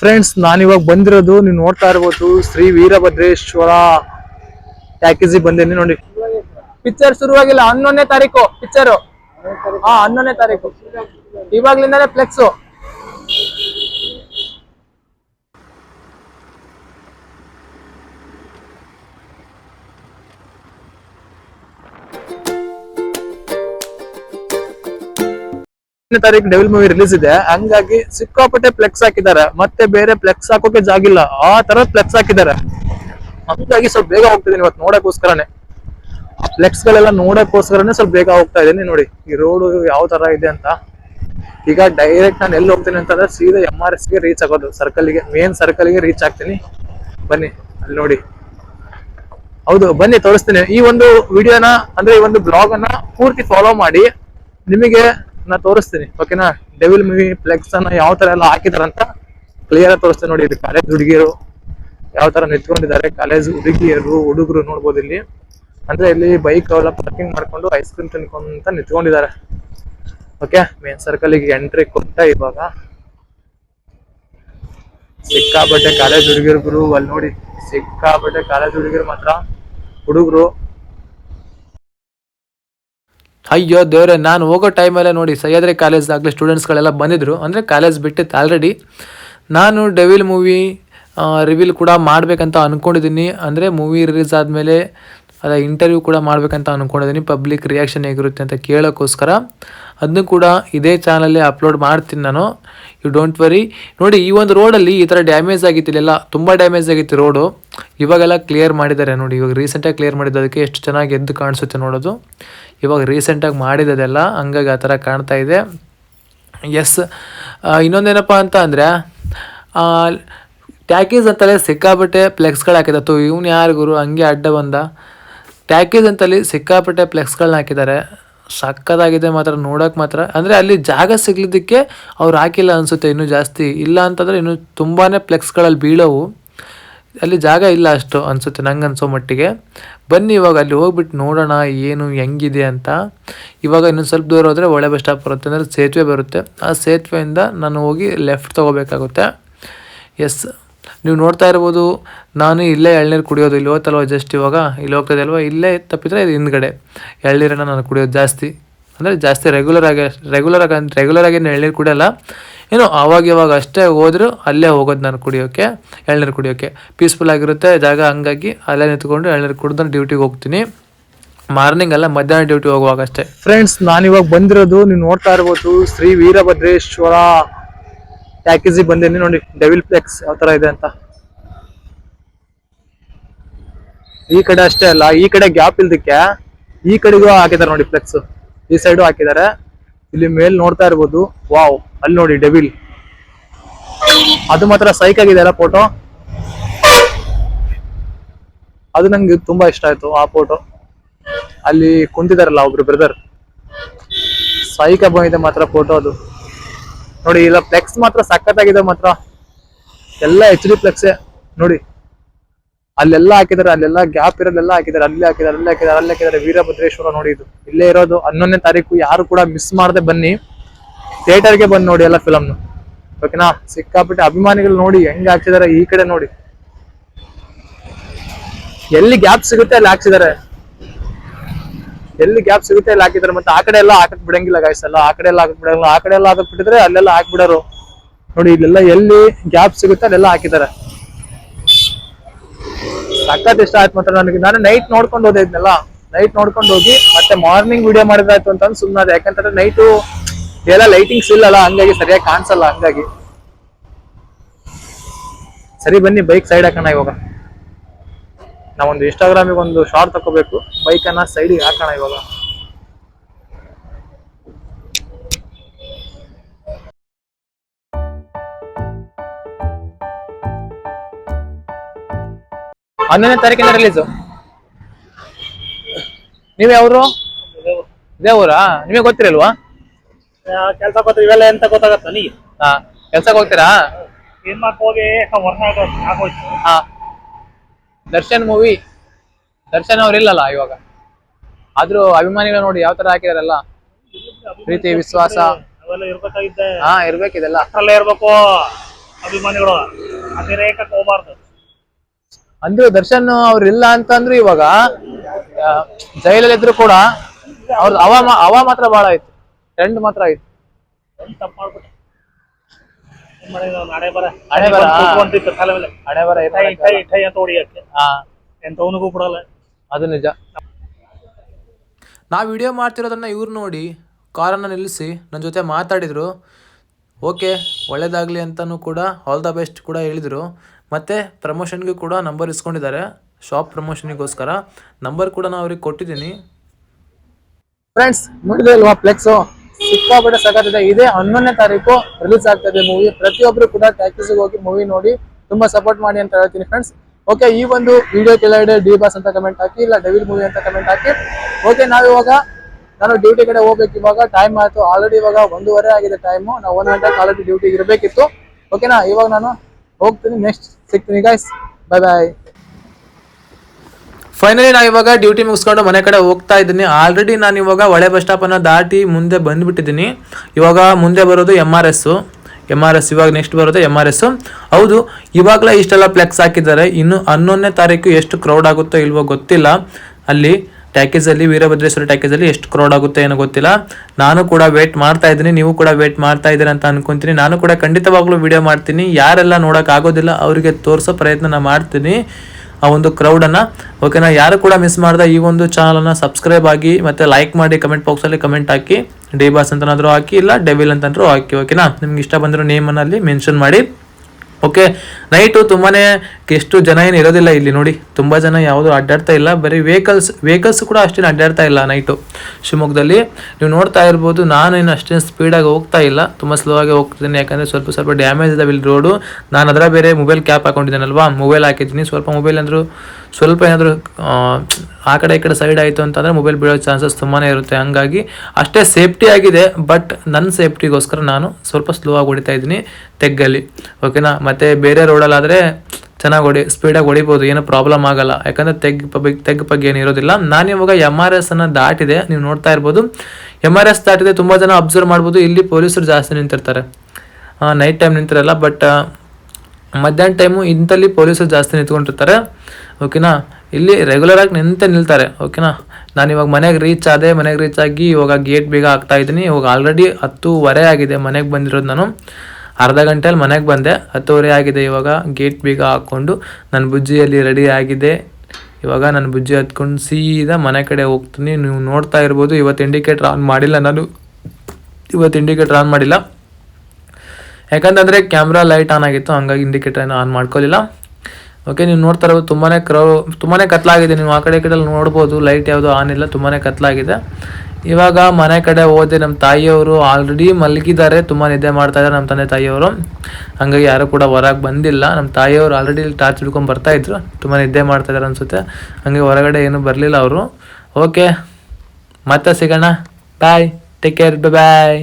Friends ನಾನಿವಾಗ ಬಂದಿರೋದು, ನೀವು ನೋಡ್ತಾ ಇರ್ಬೋದು, ಶ್ರೀ ವೀರಭದ್ರೇಶ್ವರ ಪ್ಯಾಕೇಜ್ ಬಂದೇನೆ ನೋಡಿ. ಪಿಕ್ಚರ್ ಶುರುವಾಗಿಲ್ಲ, ಹನ್ನೊಂದನೇ ತಾರೀಕು ಪಿಕ್ಚರ್ ಹಾ, ಹನ್ನೊಂದನೇ ತಾರೀಕು. ಇವಾಗ್ಲಿಂದಾನೇ ಫ್ಲೆಕ್ಸ್ ಹತ್ತನೇ ತಾರೀಕು ಡೆವಿಲ್ ಮೂವಿ ರಿಲೀಸ್ ಇದೆ. ಹಂಗಾಗಿ ಸಿಕ್ಕಾಪಟ್ಟೆ ಫ್ಲೆಕ್ಸ್ ಹಾಕಿದ್ದಾರೆ. ಮತ್ತೆ ಬೇರೆ ಫ್ಲೆಕ್ಸ್ ಹಾಕೋಕೆ ಜಾಗಿಲ್ಲ ಆ ತರ ಫ್ಲೆಕ್ಸ್ ಹಾಕಿದ್ದಾರೆ. ಹಂಗಾಗಿ ಸ್ವಲ್ಪ ಬೇಗ ಹೋಗ್ತಿದ್ದೀನಿ ಇವತ್ತು ನೋಡಕ್ಕೋಸ್ಕರನೇ. ಫ್ಲೆಕ್ಸ್ ಗಳೆಲ್ಲ ನೋಡಕ್ಕೋಸ್ಕರನೇ ಸ್ವಲ್ಪ ಬೇಗ ಹೋಗ್ತಾ ಇದ್ದೀನಿ ನೋಡಿ. ಈ ರೋಡ್ ಯಾವ ತರ ಇದೆ ಅಂತ. ಈಗ ಡೈರೆಕ್ಟ್ ನಾನು ಎಲ್ಲಿ ಹೋಗ್ತೀನಿ ಅಂತಂದ್ರೆ ಸೀದಾ ಎಂ ಆರ್ ಎಸ್ಗೆ ರೀಚ್ ಆಗೋದು. ಸರ್ಕಲ್ಗೆ ಮೇನ್ ಸರ್ಕಲ್ಗೆ ರೀಚ್ ಆಗ್ತೀನಿ. ಬನ್ನಿ, ಅಲ್ಲಿ ನೋಡಿ. ಹೌದು, ಬನ್ನಿ ತೋರಿಸ್ತೀನಿ. ಈ ಒಂದು ವಿಡಿಯೋನ ಅಂದ್ರೆ ಈ ಒಂದು ಬ್ಲಾಗ್ ಅನ್ನ ಪೂರ್ತಿ ಫಾಲೋ ಮಾಡಿ. ನಿಮಗೆ ನಾ ತೋರಿಸ್ತೀನಿ ಓಕೆನಾ ಡೆವಿಲ್ ಮೂವಿ ಫ್ಲೆಕ್ಸ್ ಅನ್ನ ಯಾವ ತರ ಎಲ್ಲ ಹಾಕಿದಾರಂತ ಕ್ಲಿಯರ್ ಆಗಿ ತೋರಿಸ್ತೀನಿ ನೋಡಿ ಇದು ಕಾಲೇಜ್ ಹುಡುಗಿಯರು ಯಾವ ತರ ನಿಂತ್ಕೊಂಡಿದ್ದಾರೆ. ಕಾಲೇಜ್ ಹುಡುಗಿಯರು, ಹುಡುಗರು ನೋಡ್ಬೋದು ಇಲ್ಲಿ. ಅಂದ್ರೆ ಇಲ್ಲಿ ಬೈಕ್ ಅವೆಲ್ಲ ಪಾರ್ಕಿಂಗ್ ಮಾಡ್ಕೊಂಡು ಐಸ್ ಕ್ರೀಮ್ ತಿನ್ಕೊಂತ ನಿಂತ್ಕೊಂಡಿದ್ದಾರೆ. ಓಕೆ ಮೇನ್ ಸರ್ಕಲ್ಗೆ ಎಂಟ್ರಿ ಕೊಟ್ಟ ಇವಾಗ. ಸಿಕ್ಕಾಪಟ್ಟೆ ಕಾಲೇಜ್ ಹುಡುಗಿರ್ಗರು ಅಲ್ಲಿ ನೋಡಿ, ಸಿಕ್ಕಾಪಟ್ಟೆ ಕಾಲೇಜ್ ಹುಡುಗಿರು ಮಾತ್ರ, ಹುಡುಗರು. ಅಯ್ಯೋ ದೇವ್ರೆ, ನಾನು ಹೋಗೋ ಟೈಮಲ್ಲೇ ನೋಡಿ, ಸಹ್ಯಾದ್ರಿ ಕಾಲೇಜ್ ಆಗಲಿ ಸ್ಟೂಡೆಂಟ್ಸ್ಗಳೆಲ್ಲ ಬಂದಿದ್ರು. ಅಂದರೆ ಕಾಲೇಜ್ ಬಿಟ್ಟಿತ್ತು ಆಲ್ರೆಡಿ ನಾನು ಡೆವಿಲ್ ಮೂವಿ ರಿವೀಲ್ ಕೂಡ ಮಾಡಬೇಕಂತ ಅಂದ್ಕೊಂಡಿದ್ದೀನಿ ಅಂದರೆ ಮೂವಿ ರಿಲೀಸ್ ಆದಮೇಲೆ ಅದ ಇಂಟರ್ವ್ಯೂ ಕೂಡ ಮಾಡಬೇಕಂತ ಅಂದ್ಕೊಂಡಿದ್ದೀನಿ ಪಬ್ಲಿಕ್ ರಿಯಾಕ್ಷನ್ ಹೇಗಿರುತ್ತೆ ಅಂತ ಕೇಳೋಕ್ಕೋಸ್ಕರ. ಅದನ್ನು ಕೂಡ ಇದೇ ಚಾನಲಲ್ಲಿ ಅಪ್ಲೋಡ್ ಮಾಡ್ತೀನಿ ನಾನು. ಯು ಡೋಂಟ್ ವರಿ ನೋಡಿ, ಈ ಒಂದು ರೋಡಲ್ಲಿ ಈ ಥರ ಡ್ಯಾಮೇಜ್ ಆಗಿತ್ತು, ಇಲ್ಲೆಲ್ಲ ತುಂಬ ಡ್ಯಾಮೇಜ್ ಆಗಿತ್ತು ರೋಡು ಇವಾಗೆಲ್ಲ ಕ್ಲಿಯರ್ ಮಾಡಿದ್ದಾರೆ ನೋಡಿ, ಇವಾಗ ರೀಸೆಂಟಾಗಿ ಕ್ಲಿಯರ್ ಮಾಡಿದ್ದದಕ್ಕೆ ಎಷ್ಟು ಚೆನ್ನಾಗಿ ಎದ್ದು ಕಾಣಿಸುತ್ತೆ ನೋಡೋದು. ಇವಾಗ ರೀಸೆಂಟಾಗಿ ಮಾಡಿದ್ದೆಲ್ಲ ಹಂಗಾಗಿ ಆ ಥರ ಕಾಣ್ತಾ ಇದೆ. ಎಸ್ ಇನ್ನೊಂದೇನಪ್ಪ ಅಂತ ಅಂದರೆ ಟ್ಯಾಕೀಸ್ ಅಂತಲೇ ಸಿಕ್ಕಾಪಟ್ಟೆ ಫ್ಲೆಕ್ಸ್ಗಳು ಹಾಕಿದತ್ತು ಇವ್ನು ಯಾರು ಗುರು? ಹಂಗೆ ಅಡ್ಡ ಬಂದ. ಟ್ಯಾಕೀಸ್ ಅಂತಲ್ಲಿ ಸಿಕ್ಕಾಪಟ್ಟೆ ಫ್ಲೆಕ್ಸ್ಗಳನ್ನ ಹಾಕಿದ್ದಾರೆ. ಸಕ್ಕದಾಗಿದೆ ಮಾತ್ರ, ನೋಡೋಕೆ ಮಾತ್ರ. ಅಂದರೆ ಅಲ್ಲಿ ಜಾಗ ಸಿಗ್ಲಿದ್ದಕ್ಕೆ ಅವ್ರು ಹಾಕಿಲ್ಲ ಅನಿಸುತ್ತೆ, ಇನ್ನೂ ಜಾಸ್ತಿ. ಇಲ್ಲ ಅಂತಂದರೆ ಇನ್ನೂ ತುಂಬಾ ಫ್ಲೆಕ್ಸ್ಗಳಲ್ಲಿ ಬೀಳೋವು. ಅಲ್ಲಿ ಜಾಗ ಇಲ್ಲ ಅಷ್ಟು ಅನಿಸುತ್ತೆ ನಂಗೆ ಅನ್ಸೋ ಮಟ್ಟಿಗೆ. ಬನ್ನಿ ಇವಾಗ ಅಲ್ಲಿ ಹೋಗ್ಬಿಟ್ಟು ನೋಡೋಣ ಏನು, ಹೆಂಗಿದೆ ಅಂತ. ಇವಾಗ ಇನ್ನೊಂದು ಸ್ವಲ್ಪ ದೂರ ಹೋದರೆ ಒಳ್ಳೆ ಬಸ್ ಸ್ಟಾಪ್ ಬರುತ್ತೆ ಅಂದರೆ ಸೇತುವೆ ಬರುತ್ತೆ. ಆ ಸೇತುವೆಯಿಂದ ನಾನು ಹೋಗಿ ಲೆಫ್ಟ್ ತೊಗೋಬೇಕಾಗುತ್ತೆ. ಎಸ್ ನೀವು ನೋಡ್ತಾ ಇರ್ಬೋದು, ನಾನು ಇಲ್ಲೇ ಎಳ್ನೀರು ಕುಡಿಯೋದು, ಇಲ್ಲಿ ಹೋಗ್ತಲ್ವ ಜಸ್ಟ್ ಇವಾಗ? ಇಲ್ಲಿ ಹೋಗ್ತದೆ ಅಲ್ವಾ? ಇಲ್ಲೇ ತಪ್ಪಿದ್ರೆ ಇದು ಹಿಂದ್ಗಡೆ. ಎಳ್ನೀರನ್ನ ನಾನು ಕುಡಿಯೋದು ಜಾಸ್ತಿ. ಅಂದರೆ ಜಾಸ್ತಿ ರೆಗ್ಯುಲರ್ ಆಗಿ ರೆಗ್ಯುಲರ್ ಆಗಿ ರೆಗ್ಯುಲರ್ ಆಗಿ ಎಳ್ನೀರು ಕುಡಿಯಲ್ಲ. ಏನೋ ಅವಾಗ ಇವಾಗ ಅಷ್ಟೇ ಹೋದ್ರು ಅಲ್ಲೇ ಹೋಗೋದು ನಾನು ಕುಡಿಯೋಕ್ಕೆ ಎಳ್ನೀರು ಕುಡಿಯೋಕ್ಕೆ ಪೀಸ್ಫುಲ್ ಆಗಿರುತ್ತೆ ಜಾಗ, ಹಂಗಾಗಿ ಅಲ್ಲೇ ನಿಂತ್ಕೊಂಡು ಎಳ್ನೀರು ಕುಡ್ದು ಡ್ಯೂಟಿಗೆ ಹೋಗ್ತೀನಿ. ಮಾರ್ನಿಂಗ್ ಅಲ್ಲ ಮಧ್ಯಾಹ್ನ ಡ್ಯೂಟಿ ಹೋಗುವಾಗ ಅಷ್ಟೇ. ಫ್ರೆಂಡ್ಸ್ ನಾನಿವಾಗ ಬಂದಿರೋದು ನೀವು ನೋಡ್ತಾ ಇರ್ಬೋದು, ಶ್ರೀ ವೀರಭದ್ರೇಶ್ವರ. ಪ್ಯಾಕೇಜ್ ಬಂದೀನಿ ನೋಡಿ ಡೆವಿಲ್ ಫ್ಲೆಕ್ಸ್ ಯಾವ ಥರ ಇದೆ ಅಂತ. ಈ ಕಡೆ ಅಷ್ಟೇ ಅಲ್ಲ, ಈ ಕಡೆ ಗ್ಯಾಪ್ ಇಲ್ದಕ್ಕೆ ಈ ಕಡೆಗೂ ಹಾಕಿದ್ದಾರೆ ನೋಡಿ ಫ್ಲೆಕ್ಸ್ ಈ ಸೈಡು ಹಾಕಿದ್ದಾರೆ. ಇಲ್ಲಿ ಮೇಲ್ ನೋಡ್ತಾ ಇರ್ಬೋದು, ವಾವ್. ಅಲ್ಲಿ ನೋಡಿ ಡೆವಿಲ್ ಅದು ಮಾತ್ರ ಸೈಕ್ ಆಗಿದೆ ಅಲ್ಲ ಫೋಟೋ ಅದು ನಂಗೆ ತುಂಬಾ ಇಷ್ಟ ಆಯ್ತು, ಆ ಫೋಟೋ ಅಲ್ಲಿ ಕುಂತಿದಾರಲ್ಲ ಒಬ್ರು ಬ್ರದರ್ ಸೈಕ ಬಂದಿದೆ ಮಾತ್ರ ಫೋಟೋ ಅದು. ನೋಡಿ, ಇಲ್ಲ ಫ್ಲೆಕ್ಸ್ ಮಾತ್ರ ಸಖತ್ತಾಗಿದೆ ಮಾತ್ರ. ಎಲ್ಲ ಎಚ್ ಡಿ ಫ್ಲೆಕ್ಸೆ ನೋಡಿ, ಅಲ್ಲೆಲ್ಲ ಹಾಕಿದಾರೆ, ಅಲ್ಲೆಲ್ಲ ಗ್ಯಾಪ್ ಇರೋದೆಲ್ಲ ಹಾಕಿದಾರೆ, ಅಲ್ಲಿ ಹಾಕಿದಾರೆ ಅಲ್ಲಿ ಹಾಕಿದಾರೆ ಅಲ್ಲಿ ಹಾಕಿದಾರೆ. ವೀರಭದ್ರೇಶ್ವರ ನೋಡಿ ಇದು. ಇಲ್ಲೇ ಇರೋದು ಹನ್ನೊಂದನೇ ತಾರೀಕು, ಯಾರು ಕೂಡ ಮಿಸ್ ಮಾಡದೆ ಬನ್ನಿ. ಥಿಯೇಟರ್ಗೆ ಬಂದು ನೋಡಿ ಎಲ್ಲ ಫಿಲಮ್ನು ಓಕೆನಾ ಸಿಕ್ಕಾಪಟ್ಟೆ ಅಭಿಮಾನಿಗಳು ನೋಡಿ, ಹೆಂಗ್ ಹಾಕ್ಸಿದಾರೆ ಈ ಕಡೆ ನೋಡಿ. ಎಲ್ಲಿ ಗ್ಯಾಪ್ ಸಿಗುತ್ತೆ ಅಲ್ಲಿ ಹಾಕ್ಸಿದಾರೆ. ಎಲ್ಲಿ ಗ್ಯಾಪ್ ಸಿಗುತ್ತೆ ಅಲ್ಲಿ ಹಾಕಿದಾರೆ ಮತ್ತೆ ಆ ಕಡೆ ಎಲ್ಲ ಹಾಕಕ್ ಬಿಡಂಗಿಲ್ಲ ಗಾಯ್ಸ್ ಎಲ್ಲ. ಆ ಕಡೆ ಎಲ್ಲ ಹಾಕಕ್ ಬಿಡಂಗಿಲ್ಲ. ಆ ಕಡೆ ಎಲ್ಲ ಹಾಕಕ್ ಬಿಟ್ಟಿದ್ರೆ ಅಲ್ಲೆಲ್ಲ ಹಾಕ್ಬಿಡೋರು. ನೋಡಿ, ಇಲ್ಲೆಲ್ಲ ಎಲ್ಲಿ ಗ್ಯಾಪ್ ಸಿಗುತ್ತೆ ಅಲ್ಲೆಲ್ಲ ಹಾಕಿದ್ದಾರೆ ಸಖತ್ ಇಷ್ಟ ಆಯ್ತು ಮಾತ್ರ ನನಗೆ. ನಾನು ನೈಟ್ ನೋಡ್ಕೊಂಡು ಹೋದೆ ನೈಟ್ ನೋಡ್ಕೊಂಡು ಹೋಗಿ ಮತ್ತೆ ಮಾರ್ನಿಂಗ್ ವಿಡಿಯೋ ಮಾಡಿದ್ರಾಯ್ತು ಅಂತ ಸುಮ್ಮನೆ ಯಾಕಂತಂದ್ರೆ ನೈಟು ಎಲ್ಲ ಲೈಟಿಂಗ್ಸ್ ಇಲ್ಲಲ್ಲ ಹಂಗಾಗಿ ಸರಿಯಾಗಿ ಕಾಣಿಸಲ್ಲ ಹಂಗಾಗಿ. ಸರಿ ಬನ್ನಿ ಬೈಕ್ ಸೈಡ್ ಹಾಕೋಣ ಇವಾಗ. ನಾವೊಂದು ಇನ್ಸ್ಟಾಗ್ರಾಮಿಗೆ ಒಂದು ಶಾರ್ಟ್ ತಗೋಬೇಕು ಬೈಕನ್ನ ಸೈಡಿಗೆ ಹಾಕೋಣ ಇವಾಗ. ಹನ್ನೊಂದನೇ ತಾರೀಕಿನ ರಿಲೀಸು ನೀವು ಯಾವ್ರು? ಇದೇ ಊರಾ? ನಿಮಗೆ ಗೊತ್ತಿರಲ್ವಾ? ಕೆಲಸ ಗೊತ್ತ ಇವೆಲ್ಲ ಎಂತ ಗೊತ್ತಾಗತ್ತ ನೀ ಹಾ ಕೆಲ್ಸಕ್ಕೆ ಹೋಗ್ತೀರಾ? ಏನ್ ಮಾಡಕ್ ಹೋಗಿ? ವರ್ಷ ಆಗೋಯ್ತು ಆಗೋಯ್ತು ಹಾ ದರ್ಶನ್ ಮೂವಿ ದರ್ಶನ್ ಅವ್ರಿಲ್ಲಲ್ಲ ಇವಾಗ? ಆದ್ರೂ ಅಭಿಮಾನಿಗಳು ನೋಡಿ ಯಾವ ತರ ಹಾಕಿದಾರಲ್ಲ? ಪ್ರೀತಿ ವಿಶ್ವಾಸ. ಅವೆಲ್ಲ ಇರ್ಬೇಕಾಗಿದ್ದೆ. ಹಾ ಇರ್ಬೇಕಿದೆಲ್ಲ. ಅಷ್ಟ್ರಲ್ಲೇ ಇರ್ಬೇಕು ಅಭಿಮಾನಿಗಳು. ಅತಿರೇಕಕ್ಕೆ ಹೋಗ್ಬಾರ್ದು ಅಂದ್ರು ದರ್ಶನ್ ಅವ್ರು ಇಲ್ಲ ಅಂತಂದ್ರು ಇವಾಗ ಆ, ಜೈಲಲ್ಲಿ ಇದ್ರು ಕೂಡ ಅವ್ರ ಅವ ಮಾ- ಅವ ಮಾತ್ರ ಬಹಳ ಆಯ್ತು. ಟ್ರೆಂಡ್ ಮಾತ್ರ ಆಯ್ತು. ಹಣೆ ಬರ. ಹಣೆ ಬರ. ತಲೆ ಮೇಲೆ. ಹಣೆ ಬರ ಟೈ ಟೈ ಟೈ ಅಂತ ಹೊಡಿಯಕ್ಕೆ. ಹಾ. ಎಂತವನಿಗೂ ಬಿಡಲ್ಲ ಅದು ನಿಜ. ನಾವು ವಿಡಿಯೋ ಮಾಡ್ತಿರೋದನ್ನ ಇವ್ರು ನೋಡಿ ಕಾರನ್ನು ನಿಲ್ಲಿಸಿ ನನ್ನ ಜೊತೆ ಮಾತಾಡಿದ್ರು. ಓಕೆ ಒಳ್ಳೇದಾಗಲಿ ಅಂತಲೂ ಕೂಡ ಆಲ್ ದ ಬೆಸ್ಟ್ ಕೂಡ ಹೇಳಿದರು. ಮತ್ತು ಪ್ರಮೋಷನ್ಗೂ ಕೂಡ ನಂಬರ್ ಇಸ್ಕೊಂಡಿದ್ದಾರೆ. ಶಾಪ್ ಪ್ರಮೋಷನಿಗೋಸ್ಕರ. ನಂಬರ್ ಕೂಡ ನಾನು ಅವ್ರಿಗೆ ಕೊಟ್ಟಿದ್ದೀನಿ. ಫ್ರೆಂಡ್ಸ್ ನೋಡಿದೆ ಅಲ್ವಾ ಫ್ಲೆಕ್ಸು ಸಿಕ್ಕಾಪಟ್ಟೆ ಸಖತ್ತಿದೆ ಇದೇ. ಹನ್ನೊಂದನೇ ತಾರೀಕು ರಿಲೀಸ್ ಆಗ್ತಾ ಇದೆ ಮೂವಿ ಪ್ರತಿಯೊಬ್ಬರು ಕೂಡ ಟ್ಯಾಕ್ಸಿಗೆ ಹೋಗಿ ಮೂವಿ ನೋಡಿ ತುಂಬಾ ಸಪೋರ್ಟ್ ಮಾಡಿ ಅಂತ ಹೇಳ್ತೀನಿ ಫ್ರೆಂಡ್ಸ್ ಓಕೆ ಈ ಒಂದು ವಿಡಿಯೋ ಕೆಳಗಡೆ ಡಿ ಬಾಸ್ ಅಂತ ಕಮೆಂಟ್ ಹಾಕಿ, ಇಲ್ಲ ಡೆವಿಲ್ ಮೂವಿ ಅಂತ ಕಮೆಂಟ್ ಹಾಕಿ. ಓಕೆ ನಾವಿವಾಗ ನಾನು ಡ್ಯೂಟಿ ಕಡೆ ಹೋಗ್ಬೇಕು ಇವಾಗ. ಟೈಮ್ ಆಯ್ತು. ಆಲ್ರೆಡಿ ಇವಾಗ ಒಂದೂವರೆ ಆಗಿದೆ ಟೈಮು ನಾವು ಒಂದು ಗಂಟೆಗೆ ಆಲ್ರೆಡಿ ಡ್ಯೂಟಿಗೆ ಇರಬೇಕಿತ್ತು. ಓಕೆನಾ ಇವಾಗ ನಾನು ಹೋಗ್ತೀನಿ. ನೆಕ್ಸ್ಟ್ ಸಿಗ್ತೀನಿ ಗಾಯ್ಸ್ ಬಾಯ್ ಬಾಯ್ ಫೈನಲಿ ನಾನು ಇವಾಗ ಡ್ಯೂಟಿ ಮುಗಿಸ್ಕೊಂಡು ಮನೆ ಕಡೆ ಹೋಗ್ತಾ ಇದ್ದೀನಿ. ಆಲ್ರೆಡಿ ನಾನು ಇವಾಗ ಹೊಳೆ ಬಸ್ ಸ್ಟಾಪನ್ನು ದಾಟಿ ಮುಂದೆ ಬಂದುಬಿಟ್ಟಿದ್ದೀನಿ. ಇವಾಗ ಮುಂದೆ ಬರೋದು M R S M R S ಇವಾಗ ನೆಕ್ಸ್ಟ್ ಬರೋದು ಎಂ ಆರ್ ಎಸ್ಸು ಹೌದು, ಇವಾಗಲೇ ಇಷ್ಟೆಲ್ಲ ಫ್ಲೆಕ್ಸ್ ಹಾಕಿದ್ದಾರೆ. ಇನ್ನು ಹನ್ನೊಂದನೇ ತಾರೀಕು ಎಷ್ಟು ಕ್ರೌಡ್ ಆಗುತ್ತೋ ಇಲ್ವೋ ಗೊತ್ತಿಲ್ಲ. ಅಲ್ಲಿ ಟ್ಯಾಕೇಜಲ್ಲಿ ವೀರಭದ್ರೇಶ್ವರ ಟ್ಯಾಕೇಜಲ್ಲಿ ಎಷ್ಟು ಕ್ರೌಡ್ ಆಗುತ್ತೆ ಏನೋ ಗೊತ್ತಿಲ್ಲ. ನಾನು ಕೂಡ ವೇಟ್ ಮಾಡ್ತಾ ಇದ್ದೀನಿ. ನೀವು ಕೂಡ ವೇಟ್ ಮಾಡ್ತಾ ಇದ್ದೀರಾ ಅಂತ ಅನ್ಕೊಂತೀನಿ. ನಾನು ಕೂಡ ಖಂಡಿತವಾಗ್ಲೂ ವಿಡಿಯೋ ಮಾಡ್ತೀನಿ. ಯಾರೆಲ್ಲ ನೋಡೋಕ್ಕಾಗೋದಿಲ್ಲ ಅವರಿಗೆ ತೋರಿಸೋ ಪ್ರಯತ್ನ ನಾನು ಮಾಡ್ತೀನಿ. ಆ ಒಂದು ಕ್ರೌಡನ್ನು ಓಕೆನಾ ಯಾರು ಕೂಡ ಮಿಸ್ ಮಾಡ್ದೆ, ಈ ಒಂದು ಚಾನಲನ್ನು ಸಬ್ಸ್ಕ್ರೈಬ್ ಆಗಿ ಮತ್ತು ಲೈಕ್ ಮಾಡಿ ಕಮೆಂಟ್ ಬಾಕ್ಸಲ್ಲಿ ಕಮೆಂಟ್ ಹಾಕಿ. ಡೇಬಾಸ್ ಅಂತನಾದರೂ ಹಾಕಿ, ಇಲ್ಲ ಡೆವಿಲ್ ಅಂತಂದ್ರೂ ಹಾಕಿ ಓಕೆನಾ ನಿಮ್ಗೆ ಇಷ್ಟ ಬಂದಿರೋ ನೇಮನ್ನು ಅಲ್ಲಿ ಮೆನ್ಷನ್ ಮಾಡಿ. ಓಕೆ ನೈಟು ತುಂಬಾನೇ ಎಷ್ಟು ಜನ ಏನು ಇರೋದಿಲ್ಲ ಇಲ್ಲಿ ನೋಡಿ. ತುಂಬ ಜನ ಯಾವುದು ಅಡ್ಡಾಡ್ತಾ ಇಲ್ಲ. ಬರೀ ವೆಹಿಕಲ್ಸ್ ವೆಹಿಕಲ್ಸ್ ಕೂಡ ಅಷ್ಟೇನು ಅಡ್ಡಾಡ್ತಾ ಇಲ್ಲ ನೈಟು ಶಿವಮೊಗ್ಗದಲ್ಲಿ ನೀವು ನೋಡ್ತಾ ಇರ್ಬೋದು ನಾನು ಏನು ಅಷ್ಟೇನು ಸ್ಪೀಡಾಗಿ ಹೋಗ್ತಾ ಇಲ್ಲ. ತುಂಬ ಸ್ಲೋ ಆಗಿ ಹೋಗ್ತಿದ್ದೀನಿ. ಯಾಕಂದರೆ ಸ್ವಲ್ಪ ಸ್ವಲ್ಪ ಡ್ಯಾಮೇಜ್ ಇದಾವೆ ಇಲ್ಲಿ ರೋಡು ನಾನು ಅದರ ಬೇರೆ ಮೊಬೈಲ್ ಕ್ಯಾಪ್ ಹಾಕೊಂಡಿದ್ದೀನಲ್ವಾ? ಮೊಬೈಲ್ ಹಾಕಿದ್ದೀನಿ. ಸ್ವಲ್ಪ ಮೊಬೈಲ್ ಅಂದರೂ ಸ್ವಲ್ಪ ಏನಾದರೂ, ಆ ಕಡೆ ಈ ಕಡೆ ಸೈಡ್ ಆಯಿತು ಅಂತಂದರೆ ಮೊಬೈಲ್ ಬೀಳೋ ಚಾನ್ಸಸ್ ತುಂಬಾ ಇರುತ್ತೆ. ಹಂಗಾಗಿ ಅಷ್ಟೇ ಸೇಫ್ಟಿ ಆಗಿದೆ ಬಟ್ ನನ್ನ ಸೇಫ್ಟಿಗೋಸ್ಕರ ನಾನು ಸ್ವಲ್ಪ ಸ್ಲೋ ಆಗಿ ಹೊಡಿತಾ ಇದ್ದೀನಿ ತೆಗ್ಗಲ್ಲಿ. ಓಕೆನಾ ಮತ್ತು ಬೇರೆ ರೋಡಲ್ಲಾದರೆ ಚೆನ್ನಾಗಿ ಹೊಡಿ ಸ್ಪೀಡಾಗಿ ಹೊಡಿಬೋದು, ಏನು ಪ್ರಾಬ್ಲಮ್ ಆಗಲ್ಲ. ಯಾಕಂದರೆ ತೆಗ್ ಪಗ್ ತೆಗ್ ಪಗ್ ಏನು ಇರೋದಿಲ್ಲ. ನಾನು ಇವಾಗ ಎಂ ಆರ್ ಎಸ್ ಅನ್ನು ದಾಟಿದೆ, ನೀವು ನೋಡ್ತಾ ಇರ್ಬೋದು. ಎಂ ಆರ್ ಎಸ್ ದಾಟಿದೆ, ತುಂಬ ಜನ ಅಬ್ಸರ್ವ್ ಮಾಡ್ಬೋದು. ಇಲ್ಲಿ ಪೊಲೀಸರು ಜಾಸ್ತಿ ನಿಂತಿರ್ತಾರೆ. ನೈಟ್ ಟೈಮ್ ನಿಂತಿರಲ್ಲ ಬಟ್ ಮಧ್ಯಾಹ್ನ ಟೈಮು ಇಂಥಲ್ಲಿ ಪೊಲೀಸರು ಜಾಸ್ತಿ ನಿಂತ್ಕೊಂಡಿರ್ತಾರೆ. ಓಕೆನಾ ಇಲ್ಲಿ ರೆಗ್ಯುಲರ್ ಆಗಿ ನಿಂತೆ ನಿಲ್ತಾರೆ. ಓಕೆನಾ ನಾನು ಇವಾಗ ಮನೆಗೆ ರೀಚ್ ಆದೆ, ಮನೆಗೆ ರೀಚ್ ಆಗಿ ಇವಾಗ ಗೇಟ್ ಬೇಗ ಆಗ್ತಾ ಇದ್ದೀನಿ. ಇವಾಗ ಆಲ್ರೆಡಿ ಹತ್ತೂವರೆ ಆಗಿದೆ ಮನೆಗೆ ಬಂದಿರೋದು ನಾನು. ಅರ್ಧ ಗಂಟೆಯಲ್ಲಿ ಮನೆಗೆ ಬಂದೆ. ಹತ್ತುವರೆ ಆಗಿದೆ, ಇವಾಗ ಗೇಟ್ ಬೀಗ ಹಾಕ್ಕೊಂಡು ನನ್ನ ಬುಜ್ಜಿಯಲ್ಲಿ ರೆಡಿ ಆಗಿದೆ. ಇವಾಗ ನನ್ನ ಬುಜ್ಜಿ ಹತ್ಕೊಂಡು ಸೀದಾ ಮನೆ ಕಡೆ ಹೋಗ್ತೀನಿ. ನೀವು ನೋಡ್ತಾ ಇರ್ಬೋದು, ಇವತ್ತು ಇಂಡಿಕೇಟ್ರ್ ಆನ್ ಮಾಡಿಲ್ಲ ನಾನು. ಇವತ್ತು ಇಂಡಿಕೇಟ್ರ್ ಆನ್ ಮಾಡಿಲ್ಲ. ಯಾಕಂತಂದರೆ ಕ್ಯಾಮ್ರಾ ಲೈಟ್ ಆನ್ ಆಗಿತ್ತು, ಹಂಗಾಗಿ ಇಂಡಿಕೇಟರ್ ಏನು ಆನ್ ಮಾಡ್ಕೊಳ್ಳಿಲ್ಲ ಓಕೆ ನೀವು ನೋಡ್ತಾ ಇರೋದು ತುಂಬಾ ಕ್ರೌ ತುಂಬಾ ಕತ್ಲಾಗಿದೆ. ನೀವು ಆ ಕಡೆ ಕಡೆಯಲ್ಲಿ ಕಡೆ ನೋಡ್ಬೋದು ಲೈಟ್ ಯಾವುದು ಆನ್ ಇಲ್ಲ ತುಂಬಾ ಕತ್ಲಾಗಿದೆ. ಇವಾಗ ಮನೆ ಕಡೆ ಹೋದೆ ನಮ್ಮ ತಾಯಿಯವರು ಆಲ್ರೆಡಿ ಮಲಗಿದ್ದಾರೆ, ತುಂಬ ನಿದ್ದೆ ಮಾಡ್ತಾ ಇದ್ದಾರೆ ನಮ್ಮ ತಂದೆ ತಾಯಿಯವರು. ಹಂಗಾಗಿ ಯಾರು ಕೂಡ ಹೊರಗೆ ಬಂದಿಲ್ಲ. ನಮ್ಮ ತಾಯಿಯವರು ಆಲ್ರೆಡಿ ಟಾರ್ಚ್ ಹಿಡ್ಕೊಂಡು ಬರ್ತಾ ಇದ್ರು. ತುಂಬ ನಿದ್ದೆ ಮಾಡ್ತಾ ಇದ್ದಾರೆ ಅನಿಸುತ್ತೆ. ಹಂಗೆ ಹೊರಗಡೆ ಏನೂ ಬರಲಿಲ್ಲ ಅವರು. ಓಕೆ ಮತ್ತೆ ಸಿಗೋಣ. Bye take care bye